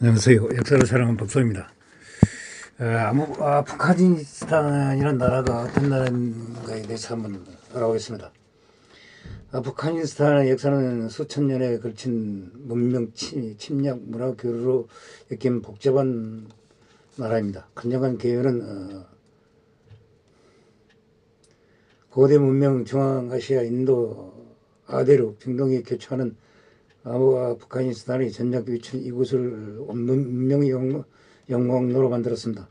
안녕하세요. 역사를 사랑하는 박소입니다. 아무 아프가니스탄이라는 나라가 어떤 나라인가에 대해서 한번 알아보겠습니다. 아프가니스탄의 역사는 수천 년에 걸친 문명 치- 침략 문화 교류로 엮인 복잡한 나라입니다. 간략한 개요는 어, 고대 문명 중앙아시아 인도 아대로 중동에 교차하는 아무 아프가니스탄의 전략 위치는 이곳을 문명의 영- 영광로로 만들었습니다.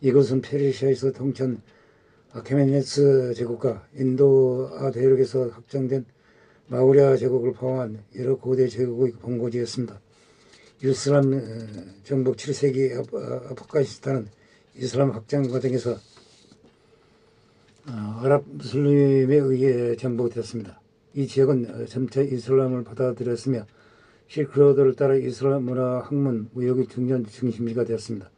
이곳은 페르시아에서 통치한 아케메네스 제국과 인도 아 대륙에서 확장된 마우리아 제국을 포함한 여러 고대 제국의 본고지였습니다. 이슬람 어, 정복 7세기 아프- 아, 아프가니스탄은 이슬람 확장 과정에서 어, 아랍 무슬림에 의해 정복되었습니다. 이 지역은 어, 점차 이슬람을 받아들였으며 실크로드를 따라 이슬람 문화, 학문, 무역의 중요한 중심지가 되었습니다.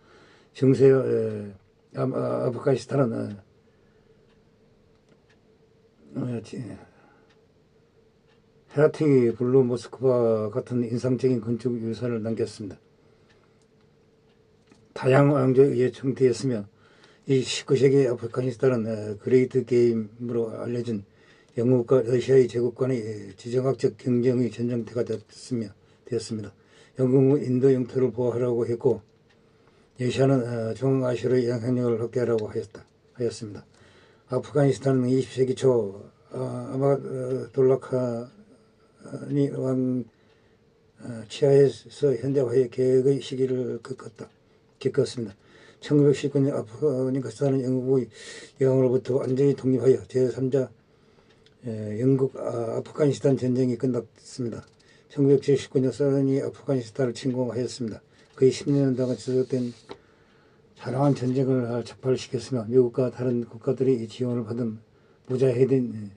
에, 아, 아, 아프가니스탄은 어, 어, 지- 헤라티 블루 모스크바 같은 인상적인 건축 유산을 남겼습니다. 다양한 왕조에 청대했으며 이 19세기 아프가니스탄은 어, 그레이트 게임으로 알려진 영국과 러시아의 제국 간의 지정학적 경쟁의 전쟁터가 되었으며 되었습니다. 영국은 인도 영토를 보호하라고 했고 러시아는 어, 중앙아시아의 영향력을 확대하라고 하였다, 하였습니다. 아프가니스탄은 20세기 초 아, 아마돌라카니 왕 어, 치하에서 현대화의 계획의 시기를 겪었다. 겪었습니다. 1919년 아프가니스탄은 영국의 영향으로부터 완전히 독립하여 제3자 예, 영국 아, 아프가니스탄 전쟁이 끝났습니다. 1979년 소련이 아프가니스탄을 침공하였습니다. 거의 10년 동안 지속된 자랑한 전쟁을 적발시켰으며 미국과 다른 국가들이 이 지원을 받은 무자헤딘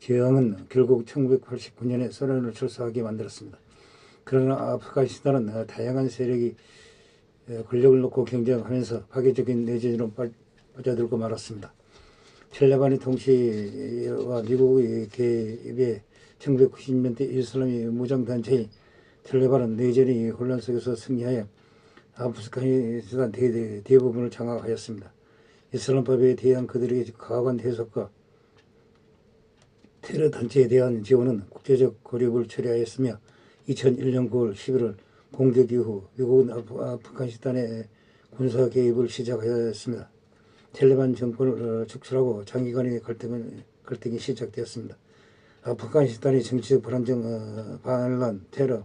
제왕은 결국 1989년에 소련을 출사하게 만들었습니다. 그러나 아프가니스탄은 어, 다양한 세력이 에, 권력을 놓고 경쟁하면서 파괴적인 내전으로 빠- 빠져들고 말았습니다. 텔레반의 통치와 미국의 개입에 1990년대 이슬람의 무장단체인 텔레반은 내전의 혼란 속에서 승리하여 아프가니스탄 대, 대부분을 장악하였습니다. 이슬람법에 대한 그들의 가혹한 해석과 테러 단체에 대한 지원은 국제적 고립을 초래하였으며 2001년 9월 11월 공격 이후 미국은 아프, 아프가니스탄에 군사 개입을 시작하였습니다. 텔레반 정권을 어, 축출하고 장기간의 갈등은, 갈등이 시작되었습니다. 아프가니스탄의 정치적 불안정, 어, 반란, 테러,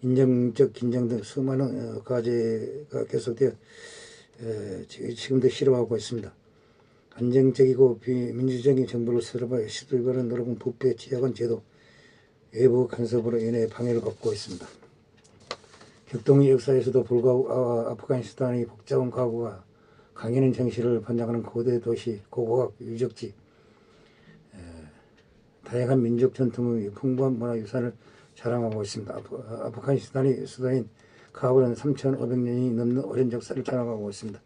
인정적 긴장 등 수많은 어, 과제가 계속되어 지금도 실험하고 있습니다. 안정적이고 비민주적인 정부를 세워봐 시도해보는 노력은 부패, 취약한 제도, 외부 간섭으로 인해 방해를 받고 있습니다. 격동의 역사에서도 불구하고 아, 아프가니스탄의 복잡한 과거가 강인한 정신을 반영하는 고대 도시, 고고학 유적지, 에, 다양한 민족 전통의 풍부한 문화유산을 자랑하고 있습니다. 아프, 아프 가니스탄의 수도인 카불은 3,500년이 넘는 오랜 역사를 자랑하고 있습니다.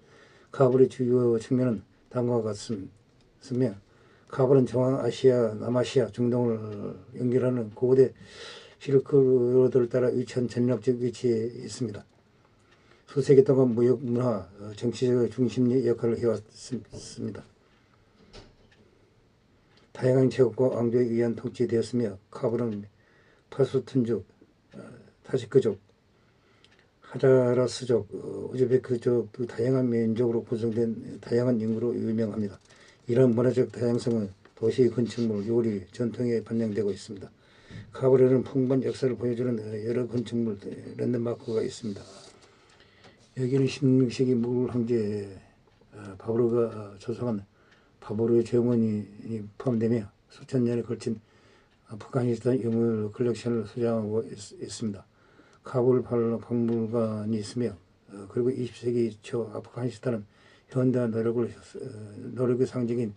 카불의 주요 측면은 다음과 같으며 카불은 중앙아시아, 남아시아, 중동을 연결하는 고대 실크로드를 따라 위치한 전략적 위치에 있습니다. 수세기 동안 무역, 문화, 어, 정치적 중심의 역할을 해왔습니다. 다양한 제국과 왕조에 의한 통치되었으며 카불은 파수툰족, 어, 타지크족, 하자라스족, 어, 우즈베크족 등 다양한 민족으로 구성된 다양한 인구로 유명합니다. 이러한 문화적 다양성은 도시 건축물, 요리, 전통에 반영되고 있습니다. 카불에는 풍부한 역사를 보여주는 어, 여러 건축물, 랜드마크가 있습니다. 여기는 16세기 무굴 황제 어, 바브르가 어, 조성한 바브르의 정원이 포함되며 수천 년에 걸친 아프가니스탄 유물 컬렉션을 소장하고 있, 습니다 카불 발- 박물관이 있으며 어, 그리고 20세기 초 아프가니스탄은 현대 노력을 어, 노력의 상징인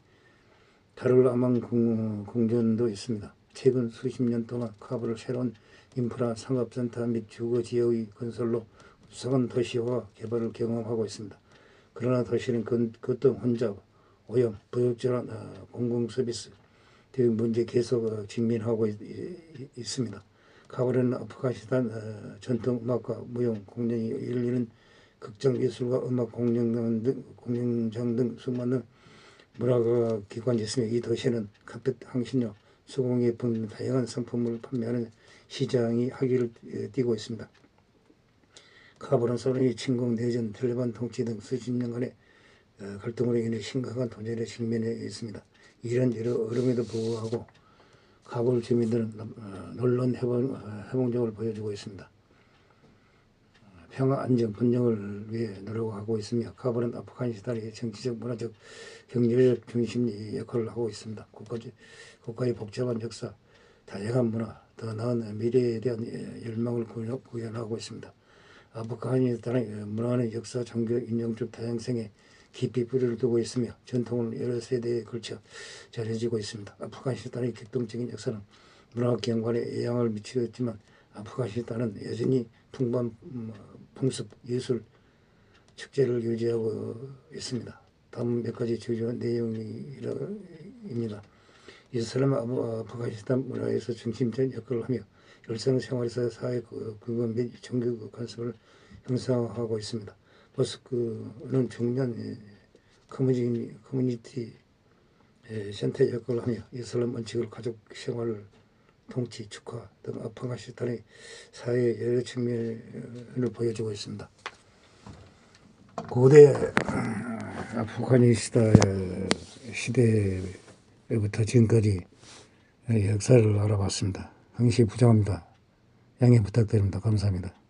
다룰 궁- 궁전도 있습니다. 최근 수십 년 동안 카불을 새로운 인프라 상업센터 및 주거 지역의 건설로 수상한 도시화 개발을 경험하고 있습니다. 그러나 도시는 그, 그것도 혼자 오염, 부적절한 어, 공공 서비스 등 문제 계속 어, 직면하고 있, 습니다 카발은 아프가니스탄 어, 전통 음악과 무용 공연이 열리는 극장 예술과 음악 공연장 등 공연장 등 수많은 문화가 기관이 있으며 이 도시에는 카펫 향신료 수공예품 등 다양한 상품을 판매하는 시장이 활기를 에, 띠고 있습니다. 카발은 소련이 침공 내전 텔레반 통치 등 수십 년간의 어, 갈등으로 인해 심각한 도전에 직면해 있습니다. 이런 여러 어려움에도 불구하고 카불 주민들은 어, 놀라운 해방, 어, 해방적을 보여주고 있습니다. 어, 평화, 안정, 번영을 위해 노력하고 있으며 카불은 아프가니스탄의 정치적, 문화적, 경제적 중심 역할을 하고 있습니다. 국가, 국가의 복잡한 역사, 다양한 문화, 더 나은 미래에 대한 예, 열망을 구현- 구현하고 있습니다. 아프가니스탄의 문화는 역사, 종교, 인종적 다양성에 깊이 뿌리를 두고 있으며 전통을 여러 세대에 걸쳐 전해지고 있습니다. 아프가니스탄의 격동적인 역사는 문화학 경관에 영향을 미치었지만 아프가니스탄은 여전히 풍부한 음, 풍습, 예술, 축제를 유지하고 있습니다. 다음 몇 가지 주요 내용입니다. 아부- 아프가니스탄 문화에서 중심적 역할을 하며 일상생활에서 사회 그- 구분 및 종교 관습을 형성하고 있습니다. 모스크는 중요한 예, 커뮤니티, 커뮤니티 예, 센터 역할을 하며 이슬람 원칙을 가족 생활을 통치, 축화 등 아프가니스탄의 사회 여러 측면을 보여주고 있습니다. 고대 음, 아프가니스탄 시대부터 지금까지 역사를 알아봤습니다. 항시 부장합니다. 양해 부탁드립니다. 감사합니다.